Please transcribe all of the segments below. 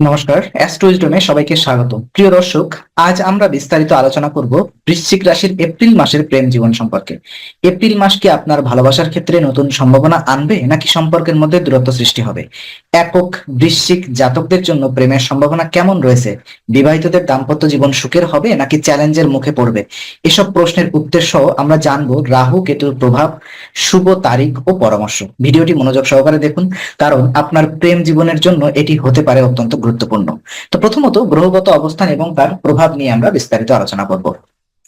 নমস্কার, অ্যাস্ট্রোইজডমে সবাইকে স্বাগত প্রিয় দর্শক, আজ আমরা বিস্তারিত আলোচনা করব বৃশ্চিক রাশির এপ্রিল মাসের প্রেম জীবন সম্পর্কে। এপ্রিল মাস কি আপনার ভালোবাসার ক্ষেত্রে নতুন সম্ভাবনা আনবে, নাকি সম্পর্কের মধ্যে দূরত্ব সৃষ্টি হবে? একক বৃশ্চিক জাতকদের জন্য প্রেমের সম্ভাবনা কেমন রয়েছে? বিবাহিতদের দাম্পত্য জীবন সুখের হবে, নাকি চ্যালেঞ্জের মুখে পড়বে? এসব প্রশ্নের উত্তর সহ আমরা জানব রাহু, কেতুর প্রভাব, শুভ তারিখ ও পরামর্শ। ভিডিওটি মনোযোগ সহকারে দেখুন, কারণ আপনার প্রেম জীবনের জন্য এটি হতে পারে অত্যন্ত গুরুত্বপূর্ণ। তো প্রথমত গ্রহগত অবস্থান এবং তার প্রভাব নিয়ে আমরা বিস্তারিত আলোচনা করব।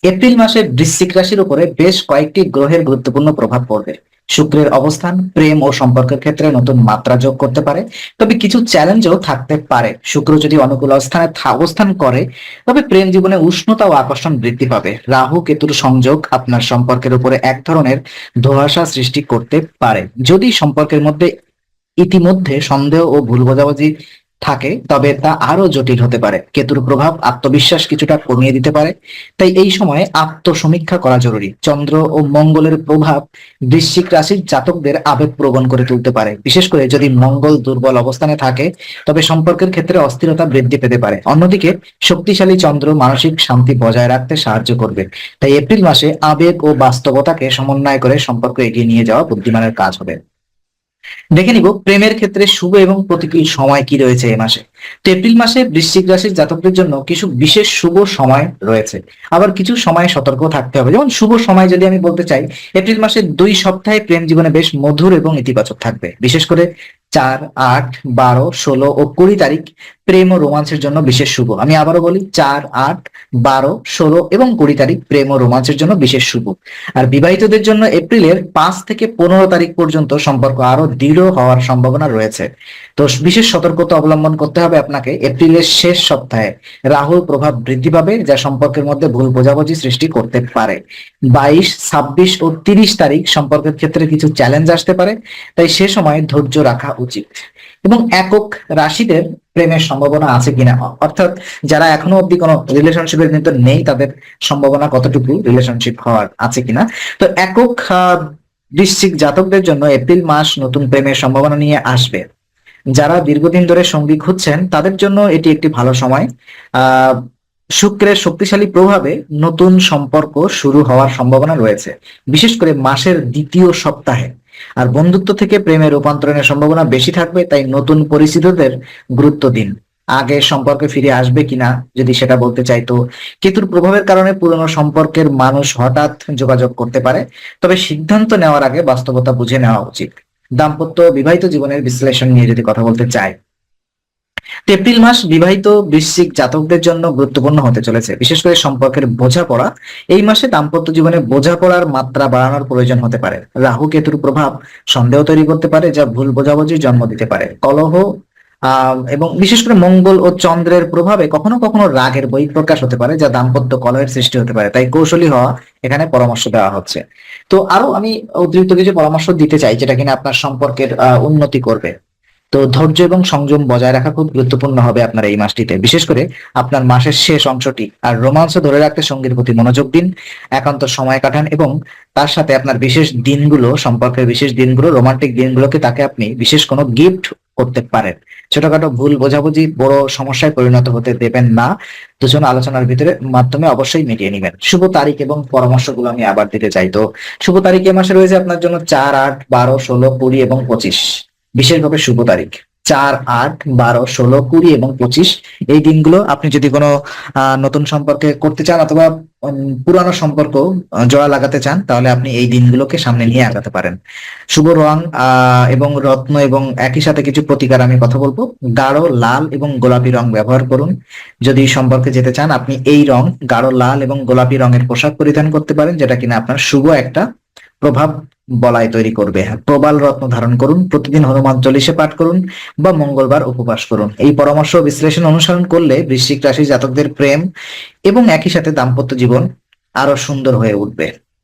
এপ্রিল মাসে বৃশ্চিক রাশির উপরে বেশ কয়েকটি গ্রহের গুরুত্বপূর্ণ প্রভাব পড়বে। শুক্রের অবস্থান, প্রেম ও সম্পর্কের ক্ষেত্রে নতুন মাত্রা যোগ করতে পারে। তবে কিছু চ্যালেঞ্জও থাকতে পারে। শুক্র যদি অনুকূল অবস্থানে অবস্থান করে, তবে প্রেম জীবনে উষ্ণতা ও আকর্ষণ বৃদ্ধি পাবে। রাহু কেতুর সংযোগ আপনার সম্পর্কের উপরে এক ধরনের ধোয়াশা সৃষ্টি করতে পারে। যদি সম্পর্কের মধ্যে ইতিমধ্যে সন্দেহ ও ভুল বোঝাবুঝি থাকে, তবে তা আরও জটিল হতে পারে। কেতুর প্রভাব আত্মবিশ্বাস কিছুটা কমিয়ে দিতে পারে। তাই এই সময়ে আত্মসমীক্ষা করা জরুরি। চন্দ্র ও মঙ্গলের প্রভাব বৃশ্চিক রাশির জাতকদের আবেগ প্রবণ করে তুলতে পারে। বিশেষ করে যদি মঙ্গল দুর্বল অবস্থানে থাকে, তবে সম্পর্কের ক্ষেত্রে অস্থিরতা বৃদ্ধি পেতে পারে। অন্যদিকে, শক্তিশালী চন্দ্র মানসিক শান্তি বজায় রাখতে সাহায্য করবে। তাই এপ্রিল মাসে আবেগ ও বাস্তবতাকে সমন্বয় করে সম্পর্ক এগিয়ে নিয়ে যাওয়া বুদ্ধিমানের কাজ হবে। দেখে নিব প্রেমের ক্ষেত্রে শুভ এবং প্রতিকূল সময় কি রয়েছে এই মাসে। তো এপ্রিল মাসে বৃশ্চিক রাশির জাতকদের জন্য কিছু বিশেষ শুভ সময় রয়েছে। আবার কিছু সময় সতর্ক থাকতে হবে। যেমন শুভ সময় যদি আমি বলতে চাই, এপ্রিল মাসের দুই সপ্তাহে প্রেম জীবনে বেশ মধুর এবং ইতিবাচক থাকবে। বিশেষ করে চার, আট, বারো, ষোলো ও কুড়ি তারিখ প্রেম ও রোমাঞ্চের জন্য বিশেষ শুভ। আমি আবারও বলি, চার, আট, বারো, ষোলো এবং কুড়ি তারিখ প্রেম ও রোমাঞ্চের জন্য বিশেষ শুভ। আর বিবাহিতদের জন্য এপ্রিলের পাঁচ থেকে পনেরো তারিখ পর্যন্ত সম্পর্ক আরও দৃঢ় হওয়ার সম্ভাবনা রয়েছে। তো বিশেষ সতর্কতা অবলম্বন করতে হবে আপনাকে এপ্রিলের শেষ সপ্তাহে। রাহুর প্রভাব বৃদ্ধি পাবে, যা সম্পর্কের মধ্যে ভুল বোঝাবুঝি সৃষ্টি করতে পারে। বাইশ, ছাব্বিশ ও তিরিশ তারিখ সম্পর্কের ক্ষেত্রে কিছু চ্যালেঞ্জ আসতে পারে, তাই সে সময় ধৈর্য রাখা উচিত। এবং একক রাশিদের প্রেমের সম্ভাবনা আছে কিনা? অর্থাৎ যারা এখনও অব্দি কোনো রিলেশনশিপের কিন্তু নেই, তাদের সম্ভাবনা কতটুকু রিলেশনশিপ হওয়ার আছে কিনা? তো একক বৃশ্চিক জাতকদের জন্য এপ্রিল মাস নতুন প্রেমের সম্ভাবনা নিয়ে আসবে। যারা দীর্ঘদিন ধরে সঙ্গী খুঁজছেন, তাদের জন্য এটি একটি ভালো সময়। আহ শুক্রের শক্তিশালী প্রভাবে নতুন সম্পর্ক শুরু হওয়ার সম্ভাবনা রয়েছে। বিশেষ করে মাসের দ্বিতীয় সপ্তাহে। আর বন্ধুত্ব থেকে প্রেমে রূপান্তরণের সম্ভাবনা বেশি থাকবে, তাই নতুন পরিচিতদের গুরুত্ব দিন। আগে সম্পর্কে ফিরে আসবে কিনা, যদি সেটা বলতে চাইতো কেতুর প্রভাবের কারণে পুরনো সম্পর্কের মানুষ হঠাৎ যোগাযোগ করতে পারে, তবে সিদ্ধান্ত নেওয়ার আগে বাস্তবতা বুঝে নেওয়া উচিত। দাম্পত্য বিবাহিত জীবনের বিশ্লেষণ নিয়ে যদি কথা বলতে তো এপ্রিল মাস বিবাহিত বৃশ্চিক জাতকদের জন্য গুরুত্বপূর্ণ হতে চলেছে। বিশেষ করে সম্পর্কের বোঝাপড়া, এই মাসে দাম্পত্য জীবনে বোঝাপড়ার মাত্রা বাড়ানোর প্রয়োজন হতে পারে। রাহু কেতুর প্রভাব সন্দেহ তৈরি করতে পারে, যা ভুল বোঝাবুঝির জন্ম দিতে পারে। কলহ এবং বিশেষ করে মঙ্গল ও চন্দ্রের প্রভাবে কখনো কখনো রাগের বহিঃপ্রকাশ হতে পারে, যা দাম্পত্য কলহের সৃষ্টি হতে পারে। তাই কৌশলী হওয়া এখানে পরামর্শ দেওয়া হচ্ছে। তো আরও আমি অতিরিক্ত কিছু পরামর্শ দিতে চাই, যেটা কিনা আপনার সম্পর্কের উন্নতি করবে। তো ধৈর্য এবং সংযম বজায় রাখা খুব গুরুত্বপূর্ণ হবে আপনার এই মাসটিতে। বিশেষ করে আপনার মাসের শেষ অংশটি। আর রোমাঞ্চ ধরে রাখতে সঙ্গীর প্রতি মনোযোগ দিন, একান্ত সময় কাটান এবং তার সাথে আপনার বিশেষ দিনগুলো, সম্পর্কের বিশেষ দিনগুলো, রোমান্টিক দিনগুলোকে তাকে আপনি বিশেষ কোনো গিফট করতে পারেন। ছোটখাটো ভুল বোঝাবুঝি বড় সমস্যায় পরিণত হতে দেবেন না। দুজন আলোচনার ভিতরে মাধ্যমে অবশ্যই মিটিয়ে নেবেন। শুভ তারিখ এবং পরামর্শগুলো আমি আবার দিতে চাই। তো শুভ তারিখ এ মাসে রয়েছে আপনার জন্য চার, আট, বারো, ষোলো, কুড়ি এবং পঁচিশ। বিশেষভাবে শুভ তারিখ। চার আট বারো ষোলো কুড়ি এবং পঁচিশ। এই দিনগুলো আপনি যদি কোনো নতুন সম্পর্কে করতে চান অথবা পুরানো সম্পর্ক জোড়া লাগাতে চান, তাহলে আপনি এই দিনগুলোকে সামনে নিয়ে আগাতে পারেন। শুভ রং এবং রত্ন এবং একই সাথে কিছু প্রতিকার আমি কথা বলব। গাঢ়, লাল এবং গোলাপি রং ব্যবহার করুন। যদি সম্পর্কে যেতে চান, আপনি এই রং গাঢ়, লাল এবং গোলাপি রঙের পোশাক পরিধান করতে পারেন, যেটা কিনা আপনার শুভ একটা প্রভাব বলায় তৈরি করবে। প্রবাল রত্ন ধারণ করুন, প্রতিদিন হনুমান চল্লিশে পাঠ করুন বা মঙ্গলবার উপবাস করুন। এই পরামর্শ বিশ্লেষণ অনুসরণ করলে বৃশ্চিক রাশি জাতকদের প্রেম এবং একই সাথে দাম্পত্য জীবন আরও সুন্দর হয়ে উঠবে।